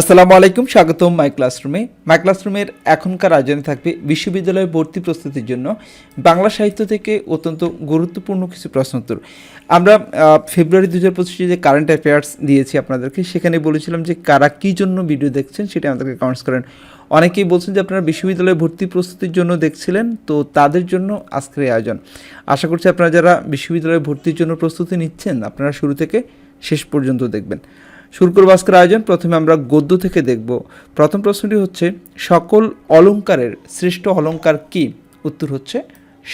আসসালামু আলাইকুম, স্বাগতম মাই ক্লাসরুমে মাই ক্লাসরুমের এখনকার আয়োজনে থাকবে বিশ্ববিদ্যালয়ে ভর্তি প্রস্তুতির জন্য। বাংলা সাহিত্য থেকে অত্যন্ত গুরুত্বপূর্ণ কিছু প্রশ্নোত্তর। আমরা ফেব্রুয়ারি দু হাজার পঁচিশে যে কারেন্ট অ্যাফেয়ার্স দিয়েছি আপনাদেরকে, সেখানে বলেছিলাম যে কারা কী জন্য ভিডিও দেখছেন সেটা আমাদেরকে কমেন্টস করেন। অনেকেই বলছেন যে আপনারা বিশ্ববিদ্যালয়ে ভর্তি প্রস্তুতির জন্য দেখছিলেন, তো তাদের জন্য আজকের আয়োজন। আশা করছি আপনারা যারা বিশ্ববিদ্যালয়ে ভর্তির জন্য প্রস্তুতি নিচ্ছেন, আপনারা শুরু থেকে শেষ পর্যন্ত দেখবেন। শুরু করব আজকের আয়োজন প্রথমে আমরা গদ্য থেকে দেখব। প্রথম প্রশ্নটি হচ্ছে, সকল অলংকারের শ্রেষ্ঠ অলংকার কি? উত্তর হচ্ছে,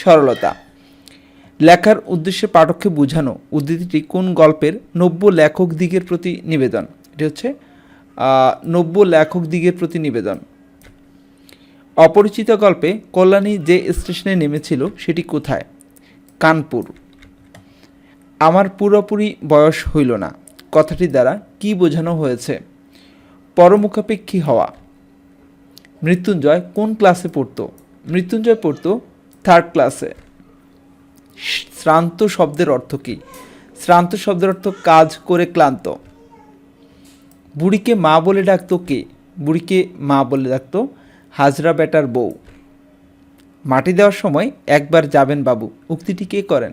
সরলতা। লেখার উদ্দেশ্যে পাঠককে বোঝানো উদ্ধৃতিটি কোন গল্পের নব্য লেখক দিগের প্রতি নিবেদন? এটি হচ্ছে নব্য লেখক দিগের প্রতি নিবেদন। অপরিচিত গল্পে কল্যাণী যে স্টেশনে নেমেছিল সেটি কোথায়? কানপুর। আমার পুরোপুরি বয়স হইল না। কথাটি দ্বারা কি বোঝানো হয়েছে? পরমুখাপেক্ষী হওয়া। মৃত্যুঞ্জয় কোন ক্লাসে পড়তো? মৃত্যুঞ্জয় পড়তো থার্ড ক্লাসে শ্রান্ত শব্দের অর্থ কী? শ্রান্ত শব্দের অর্থ কাজ করে ক্লান্ত। বুড়িকে মা বলে ডাকতো কে? বুড়িকে মা বলে ডাকতো হাজরা বেটার বউ। মাটি দেওয়ার সময় একবার যাবেন বাবু। উক্তিটি কে করেন?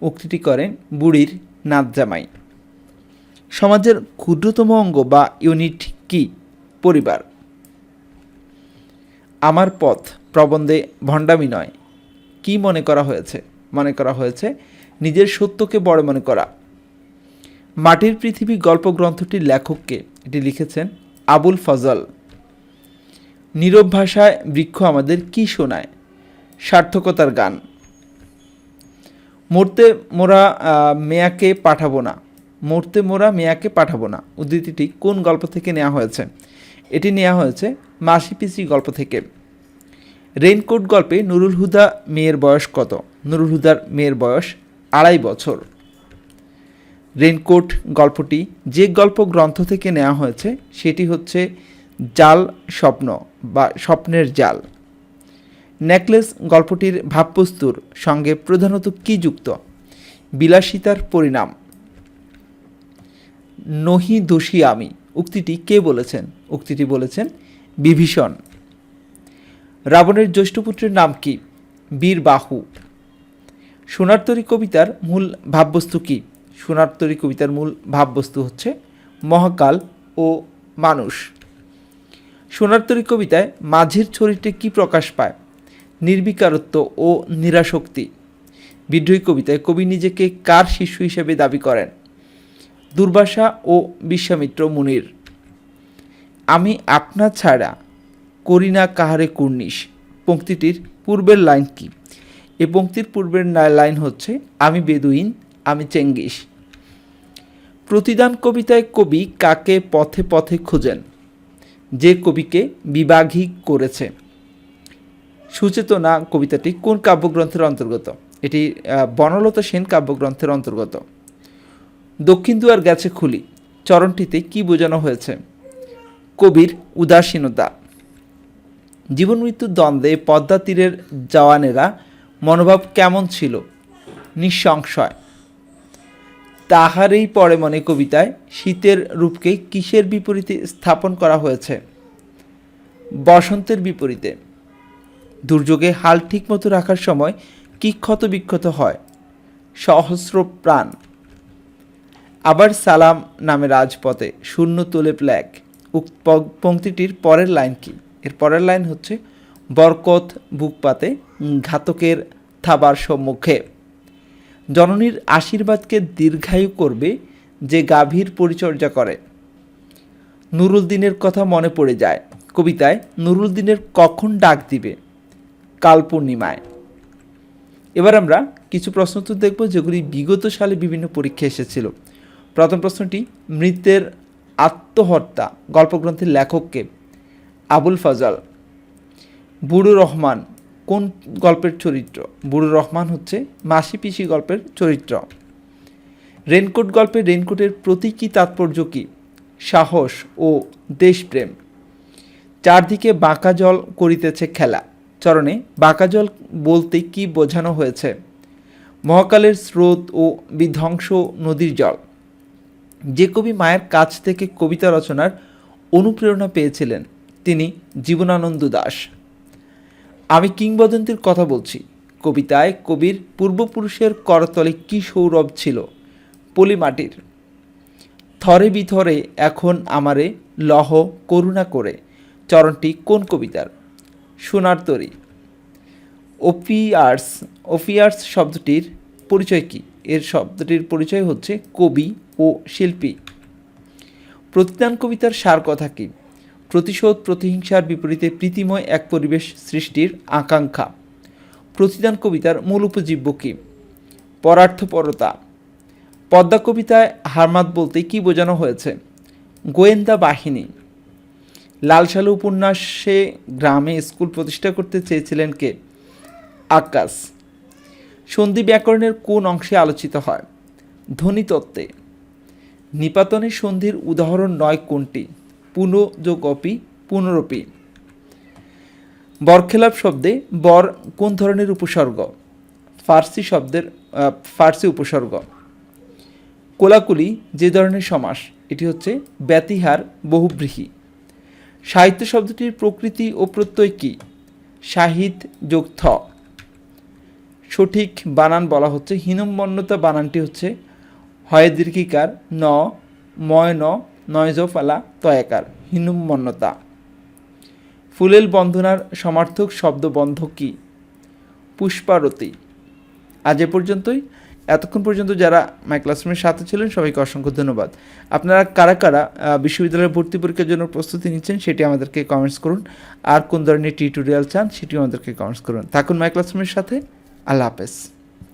উক্তিটি করেন বুড়ির নাত জামাই সমাজের ক্ষুদ্রতম অঙ্গ বা ইউনিট কি? পরিবার। আমার পথ প্রবন্ধে ভণ্ডামি নয়। কি মনে করা হয়েছে? মনে করা হয়েছে, নিজের সত্যকে বড় মনে করা। মাটির পৃথিবী গল্প গ্রন্থটির লেখককে এটি লিখেছেন আবুল ফজল। নীরব ভাষায় বৃক্ষ আমাদের কি শোনায়? সার্থকতার গান। মরতে মোরা মেয়াকে পাঠাবো না। মরতে মোরা মেয়াকে পাঠাবো না। উদ্ধৃতিটি কোন গল্প থেকে নেওয়া হয়েছে? এটি নেওয়া হয়েছে মাসি পিসি গল্প থেকে। রেইনকোট গল্পে নুরুল হুদা মেয়ের বয়স কত? নুরুল হুদার মেয়ের বয়স আড়াই বছর। রেইনকোট গল্পটি যে গল্প গ্রন্থ থেকে নেওয়া হয়েছে, সেটি হচ্ছে জাল স্বপ্ন বা স্বপ্নের জাল। নেকলেস গল্পটির ভাববস্তুর সঙ্গে প্রধানত কি যুক্ত? বিলাসিতার পরিণাম। নহি দোষী আমি। উক্তিটি কে বলেছেন? উক্তিটি বলেছেন বিভীষণ। রাবণের জ্যৈষ্ঠপুত্রের নাম কি? বীর বাহু সোনারতরী কবিতার মূল ভাববস্তু কি? সোনারতরী কবিতার মূল ভাববস্তু হচ্ছে মহাকাল ও মানুষ। সোনারতরী কবিতায় মাঝের চরিত্রে কি প্রকাশ পায়? নির্বিকারত্ব ও নিরাশক্তি। বিদ্রোহী কবিতায় কবি নিজেকে কার শিশু হিসেবে দাবি করেন? দুর্বাসা ও বিশ্বামিত্র মুনির। আমি আপনা ছাড়া করি না কাহারে কুর্নিশ। পঙ্ক্তিটির পূর্বের লাইন কি? এ পংক্তির পূর্বের লাইন হচ্ছে, আমি বেদুইন, আমি চেঙ্গিস। প্রতিদান কবিতায় কবি কাকে পথে পথে খোঁজেন? যে কবিকে বিবাঘী করেছে। সুচেতনা কবিতাটি কোন কাব্যগ্রন্থের অন্তর্গত? এটি বনলতা সেন কাব্যগ্রন্থের অন্তর্গত। দক্ষিণ দুয়ার গেছে খুলি। চরণটিতে কি বোঝানো হয়েছে? কবির উদাসীনতা। জীবন মৃত্যুর দ্বন্দ্বে পদ্মা তীরের জওয়ানেরা মনোভাব কেমন ছিল? নিঃসংশয়। তাহারই পরে মনে কবিতায় শীতের রূপকে কিসের বিপরীতে স্থাপন করা হয়েছে? বসন্তের বিপরীতে। দুর্যোগে হাল ঠিকমতো রাখার সময় কি ক্ষত বিক্ষত হয়? সহস্র প্রাণ। আবার সালাম নামে রাজপথে, শূন্য তোলে প্ল্যাগ উক্ত প- পংক্তিটির পরের লাইন কি? এর পরের লাইন হচ্ছে, বরকত বুক পাতে ঘাতকের থাবার সম্মুখে। জননীর আশীর্বাদকে দীর্ঘায়ু করবে যে গাভীর পরিচর্যা করে। নুরুলদিনের কথা মনে পড়ে যায়। কবিতায় নুরুলদিনের কখন ডাক দিবে? কাল পূর্ণিমায় এবার আমরা কিছু প্রশ্ন উত্তর দেখব যেগুলি বিগত সালে বিভিন্ন পরীক্ষা এসেছিল। প্রথম প্রশ্নটি, মৃতের আত্মহত্যা, গল্পগ্রন্থের লেখককে আবুল ফজল। বুড়ো রহমান, কোন গল্পের চরিত্র? বুড়ো রহমান হচ্ছে মাসি পিসি গল্পের চরিত্র। রেনকোট গল্পে রেনকোটের প্রতীকী তাৎপর্য কী? সাহস ও দেশপ্রেম। চারদিকে বাঁকা জল করিতেছে খেলা। চরণে বাঁকা জল বলতে কি বোঝানো হয়েছে? মহাকালের স্রোত ও বিধ্বংস নদীর জল। যে কবি মায়ের কাছ থেকে কবিতা রচনার অনুপ্রেরণা পেয়েছিলেন, তিনি জীবনানন্দ দাস। আমি কিংবদন্তির কথা বলছি। কবিতায় কবির পূর্বপুরুষের করতলে কী সৌরভ ছিল পলিমাটির থরে বিথরে এখন আমারে লহ করুণা করে, চরণটি কোন কবিতার? সোনার তরী। ওপিয়ার্স ওপিয়ার্স শব্দটির পরিচয় কি? এর শব্দটির পরিচয় হচ্ছে কবি ও শিল্পী। প্রতিদান কবিতার সার কথা কি? প্রতিশোধ, প্রতিহিংসার বিপরীতে প্রীতিময় এক পরিবেশ সৃষ্টির আকাঙ্ক্ষা। প্রতিদান কবিতার মূল উপজীব্য কি? পরার্থপরতা। পদ্মা কবিতায় হারমাত বলতে কি বোঝানো হয়েছে? গোয়েন্দা বাহিনী। লালসালু উপন্যাসে গ্রামে স্কুল প্রতিষ্ঠা করতে চেয়েছিলেন কে? আকাশ। সন্ধি ব্যাকরণের কোন অংশে আলোচিত হয়? ধ্বনিতত্ত্বে নিপাতনের সন্ধির উদাহরণ নয় কোনটি? পুনযোগপি পুনরপি। বরখেলাপ শব্দে বর কোন ধরনের উপসর্গ? ফার্সি শব্দের ফার্সি উপসর্গ। কোলাকুলি যে ধরনের সমাস, এটি হচ্ছে ব্যতিহার, বহুব্রীহি। সাহিত্য শব্দটির প্রকৃতি ও প্রত্যয় কি? সাহিত যোগ থ। সঠিক বানান বলা হচ্ছে। হীনম্মন্যতা বানানটি হচ্ছে হয় দীর্ঘিকার ন, ময় ন নয়জ ফালা তয়াকার, হীনম্মন্যতা। ফুলেল বন্ধনার সমার্থক শব্দবন্ধ কি? পুষ্পারতি। আজ এ পর্যন্তই। এতক্ষণ পর্যন্ত যারা মাই ক্লাসরুমের সাথে ছিলেন, সবাইকে অসংখ্য ধন্যবাদ। আপনারা কারা কারা বিশ্ববিদ্যালয়ের ভর্তি পরীক্ষার জন্য প্রস্তুতি নিচ্ছেন, সেটি আমাদেরকে কমেন্টস করুন। আর কোন ধরনের টিউটোরিয়াল চান, সেটিও আমাদেরকে কমেন্টস করুন। থাকুন মাই ক্লাসরুমের সাথে। আল্লাহ হাফেজ